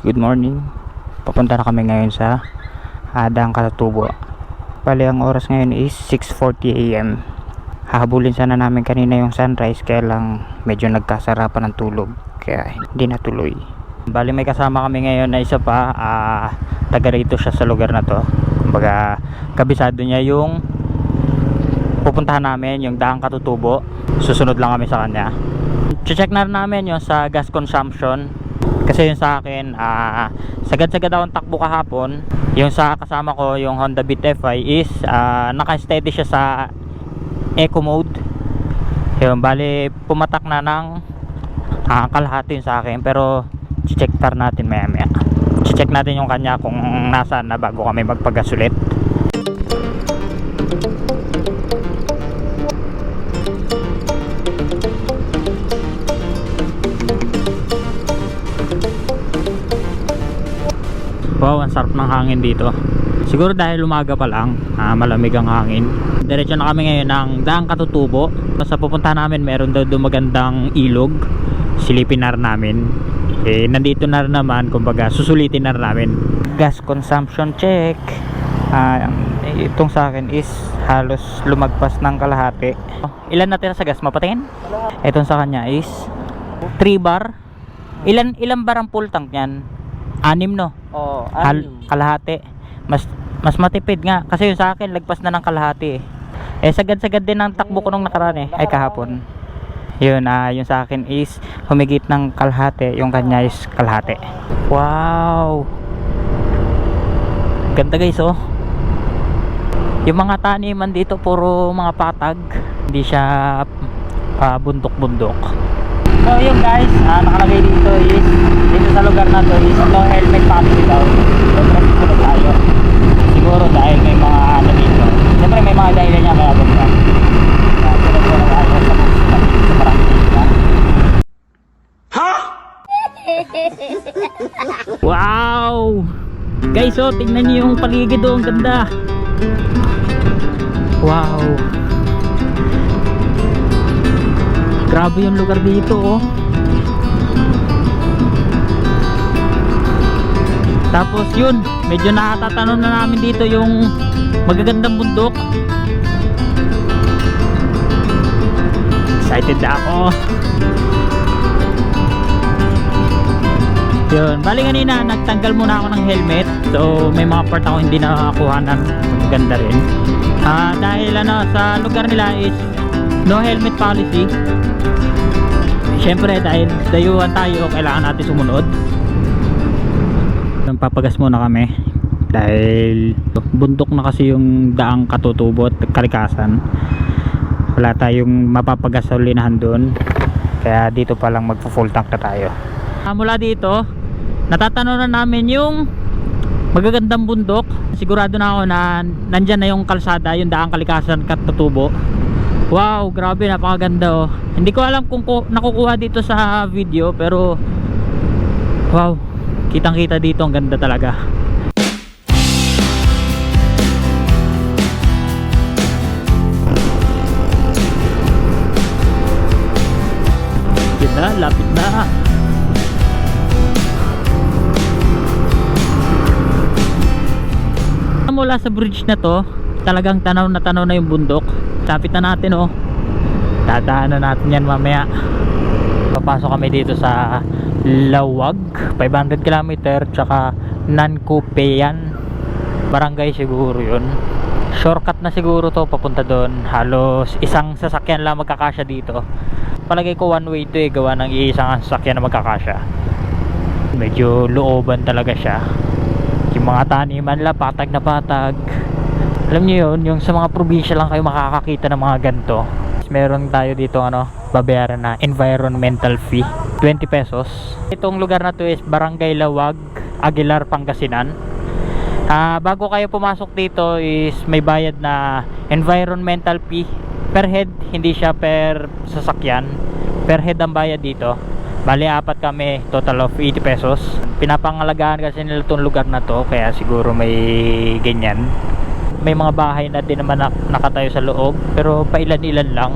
good morning. Papunta na kami ngayon sa Hadang Katatubo. Bali ang oras ngayon is 6.40 a.m. Hahabulin sana namin kanina yung sunrise kaya lang medyo nagkasarapan ng tulog kaya hindi natuloy. Bali may kasama kami ngayon na isa pa, ah, taga rito siya sa lugar na to. Kumbaga kabisado niya yung pupuntahan namin yung Dahang Katutubo. Susunod lang kami sa kanya. check na namin yung sa gas consumption kasi yung sa akin ah sagad-sagad akong takbo kahapon. Yung sa kasama ko yung Honda Beat FI is ah, naka-steady siya sa eco mode. Yun bali pumatak na ng ah, kalahati sa akin. Pero check tar natin maya maya check natin yung kanya kung nasaan na bago kami magpagas Wow, ang sarap ng hangin dito. Siguro dahil umaga pa lang, ah, malamig ang hangin. Diretso na kami ngayon ng Daang Katutubo. Sa pupunta namin, meron daw doon magandang ilog. Silipin na rin namin. Eh, nandito na rin naman, kumbaga, susulitin na rin namin. Gas consumption check. Ah, itong sa akin is halos lumagpas ng kalahati. Ilan natira sa gas? Mapatingin? Itong sa kanya is 3 bar. Ilan ilan bar ang full tank niyan? Anim no? Oo, Hal, kalahati. Mas mas matipid nga kasi yung sa akin lagpas na ng kalahati eh. Eh sagad-sagad din ang takbo ko nung nakaraan eh, ay kahapon. Yun, ah yung sa akin is humigit ng kalahati, yung kanya is kalahati. Wow! Ganda guys oh. Yung mga taniman dito puro mga patag, hindi siya ah, bundok-bundok. So yun guys, ah, nakalagay dito is dito sa lugar na to is no helmet policy daw. So traffic na tayo. Siguro dahil may mga ano dito. Siyempre may mga dahilan niya kaya bumba. Kaya sunod na tayo sa sa Barangay. Wow! Guys, oh, tingnan niyo yung paligid oh, ang ganda. Wow! Grabe yung lugar dito oh. Tapos yun, medyo nakatatanong na namin dito yung magagandang bundok. Excited ako. Yun, bali kanina nagtanggal muna ako ng helmet. So may mga part ako hindi nakakuha ng maganda rin. Ah, dahil ano sa lugar nila is no helmet policy. Siyempre dahil dayuhan tayo, kailangan natin sumunod. Papagas muna kami dahil bundok na kasi yung daang katutubo at kalikasan. Wala tayong mapapagas sa linahan doon. Kaya dito pa lang magpo full tank na tayo. Ah, mula dito, natatanaw na namin yung magagandang bundok. Sigurado na ako na nandyan na yung kalsada, yung daang kalikasan katutubo. Wow, grabe napakaganda oh. Hindi ko alam kung ku- nakukuha dito sa video pero wow, kitang-kita dito ang ganda talaga. Na, lapit na. Mula sa bridge na to, talagang tanaw na tanaw na yung bundok. Lapit na natin oh. Dadaanan natin yan mamaya. Papasok kami dito sa Lawag, 500 km, tsaka Nankupeyan. Barangay siguro yun. Shortcut na siguro to papunta doon. Halos isang sasakyan lang magkakasya dito. Palagay ko one way to eh, gawa ng isang sasakyan na magkakasya. Medyo looban talaga siya. Yung mga taniman la, patag na patag. Alam niyo yun, yung sa mga probinsya lang kayo makakakita ng mga ganito. Meron tayo dito ano, babayaran na environmental fee. 20 pesos. Itong lugar na to is Barangay Lawag, Aguilar, Pangasinan. Ah, bago kayo pumasok dito is may bayad na environmental fee per head, hindi siya per sasakyan. Per head ang bayad dito. Bali apat kami, total of 80 pesos. Pinapangalagaan kasi nila itong lugar na to, kaya siguro may ganyan. May mga bahay na din naman nak- nakatayo sa loob, pero pailan-ilan lang.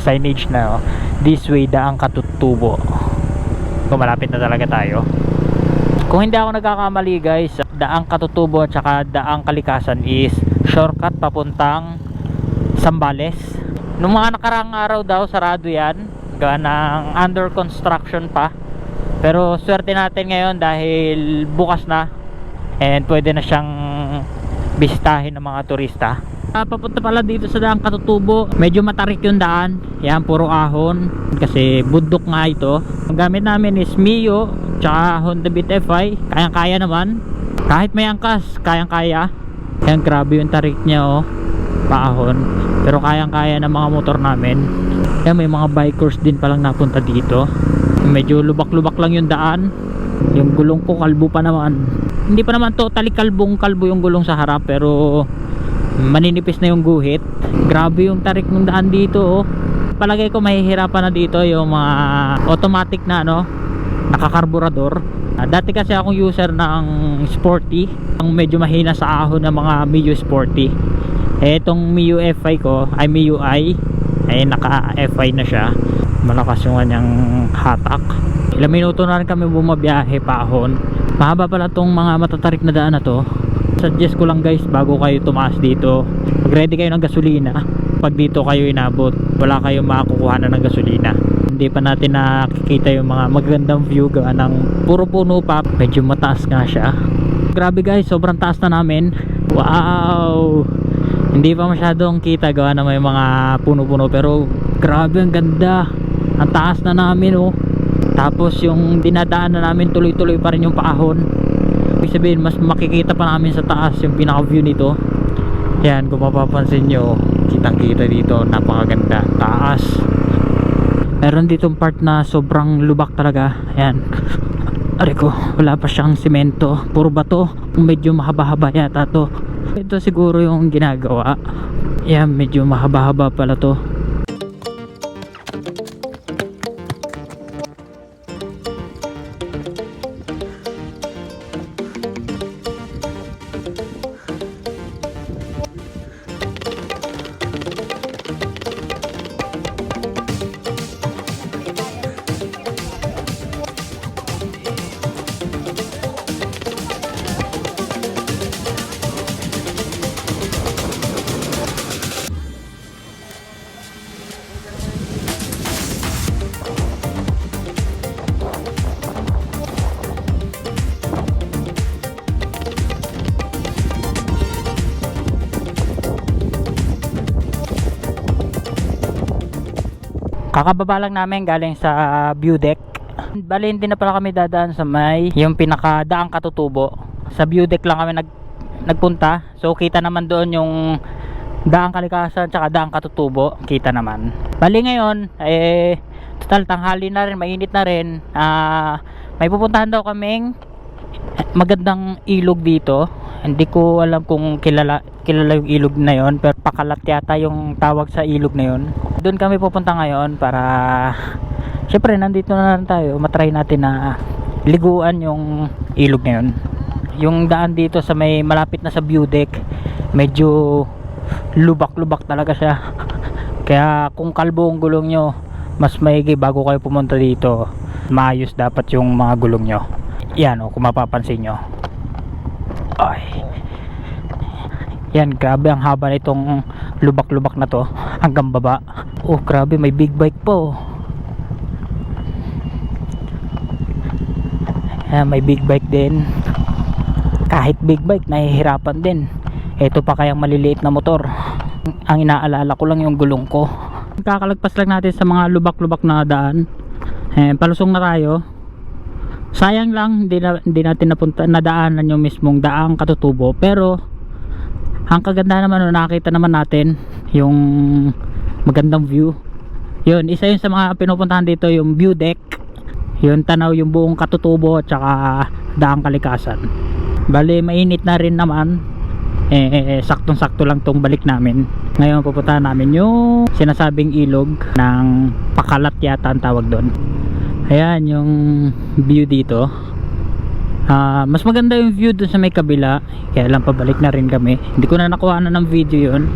Signage na, oh. this way daang katutubo. Kung malapit na talaga tayo. Kung hindi ako nagkakamali guys, daang katutubo at saka daang kalikasan is shortcut papuntang Sambales. Nung mga nakarang araw daw, sarado yan. Gawa ng under construction pa. Pero swerte natin ngayon dahil bukas na and pwede na siyang bisitahin ng mga turista. Ah, papunta pala dito sa daang katutubo. Medyo matarik yung daan. Yan, puro ahon. Kasi bundok nga ito. Ang gamit namin is Mio, tsaka Honda Beat FI. Kayang-kaya naman. Kahit may angkas, kayang-kaya. Yan, grabe yung tarik niya, oh. Paahon. Pero kayang-kaya ng mga motor namin. Yan, may mga bikers din palang napunta dito. Medyo lubak-lubak lang yung daan. Yung gulong ko, kalbo pa naman. Hindi pa naman totally kalbong kalbo yung gulong sa harap, pero maninipis na yung guhit. Grabe yung tarik ng daan dito oh. palagay ko mahihirapan na dito yung mga automatic na ano nakakarburador. Ah, dati kasi akong user ng sporty. Ang medyo mahina sa ahon ng mga Mio sporty. Eh itong Mio FI ko ay Mio I ay naka FI na siya. Malakas yung kanyang hatak. Ilang minuto na rin kami bumabiyahe paahon mahaba pala tong mga matatarik na daan na to. Suggest ko lang guys bago kayo tumaas dito mag ready kayo ng gasolina. Pag dito kayo inabot wala kayong makakukuha na ng gasolina. Hindi pa natin nakikita yung mga magagandang view gawa ng puro puno pa. Medyo mataas nga siya. Grabe guys sobrang taas na namin. Wow! Hindi pa masyadong kita gawa na may mga puno-puno pero grabe ang ganda. Ang taas na namin oh tapos yung dinadaan na namin tuloy-tuloy pa rin yung paahon. Ibig sabihin mas makikita pa namin sa taas yung pinaka view nito. Yan kung mapapansin nyo kitang kita dito napakaganda taas. Meron ditong part na sobrang lubak talaga. Yan Ari ko, wala pa siyang simento. Puro bato. Medyo mahaba-haba yata to. Ito siguro yung ginagawa. Yan medyo mahaba-haba pala to Kakababa lang namin galing sa view deck. Bali hindi na pala kami dadaan sa may yung pinakadaang katutubo. Sa view deck lang kami nag nagpunta. So kita naman doon yung daang kalikasan tsaka daang katutubo. Kita naman. Bali ngayon eh total tanghali na rin, mainit na rin. Ah, may pupuntahan daw kaming magandang ilog dito. Hindi ko alam kung kilala kilala yung ilog na yon pero pakalat yata yung tawag sa ilog na yon. Doon kami pupunta ngayon para syempre nandito na rin tayo. Matry natin na liguan yung ilog na yon. Yung daan dito sa may malapit na sa view deck medyo lubak-lubak talaga siya. Kaya kung kalbo ang gulong nyo, mas maigi bago kayo pumunta dito. Maayos dapat yung mga gulong nyo. Yan o, kung mapapansin nyo. Ay. Yan, grabe ang haba nitong lubak-lubak na to hanggang baba. Oh, grabe, may big bike po. Yan, may big bike din. Kahit big bike, nahihirapan din. Ito pa kayang maliliit na motor. Ang inaalala ko lang yung gulong ko. Kakalagpas lang natin sa mga lubak-lubak na daan. Eh, palusong na tayo sayang lang hindi, na, hindi natin napunta nadaanan yung mismong daang katutubo. Pero ang kaganda naman no, nakita naman natin yung magandang view. Yun isa yun sa mga pinupuntahan dito yung view deck. Yun tanaw yung buong katutubo at saka daang kalikasan. Bali mainit na rin naman. Eh, eh saktong sakto lang tong balik namin. Ngayon pupuntahan namin yung sinasabing ilog ng pakalat yata ang tawag doon ayan yung view dito. Ah, mas maganda yung view dun sa may kabila. Kaya lang pabalik na rin kami. Hindi ko na nakuha na ng video yun.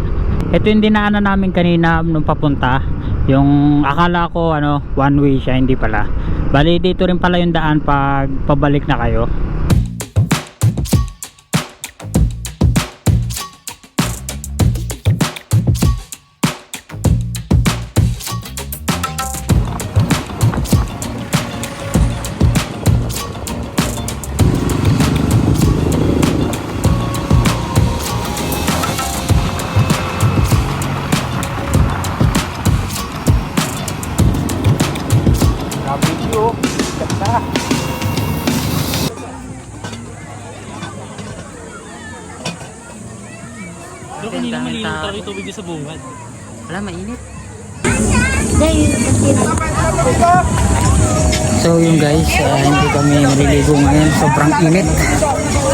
Ito yung dinaanan namin kanina nung papunta. Yung akala ko ano one way siya hindi pala. Bali dito rin pala yung daan pag pabalik na kayo tubig sa bungad. Wala, mainit. So yung guys, ah, hindi kami maliligo ngayon. Sobrang init.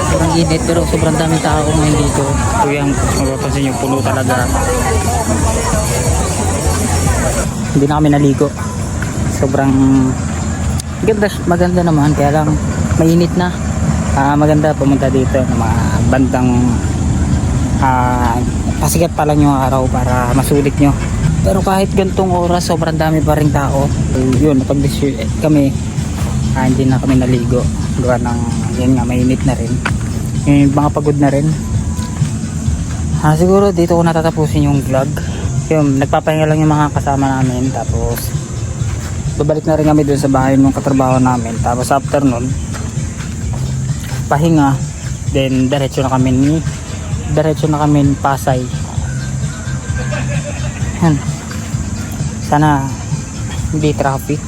Sobrang init pero sobrang daming tao ngayon dito. So yung mapapansin yung puno talaga. Hindi na kami naligo. Sobrang ganda, maganda naman kaya lang mainit na. Ah, maganda pumunta dito ng mga bandang ah, pasikat pa lang yung araw para masulit nyo. Pero kahit gantong oras, sobrang dami pa rin tao. Yun, napag kami, ah, hindi na kami naligo. Gawa ng, yun nga, mainit na rin. Yung mga pagod na rin. Ah, siguro dito ko natatapusin yung vlog. Yung, nagpapahinga lang yung mga kasama namin. Tapos, babalik na rin kami dun sa bahay ng katrabaho namin. Tapos after nun, pahinga. Then, diretso na kami ni, diretso na kami Pasay. Yan. Sana hindi traffic.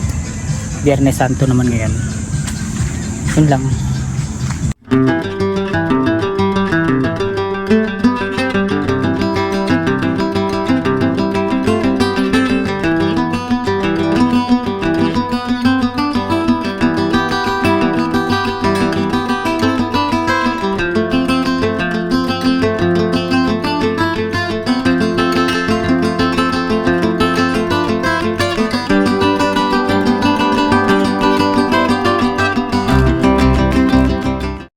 Biyernes Santo naman ngayon. Yun lang.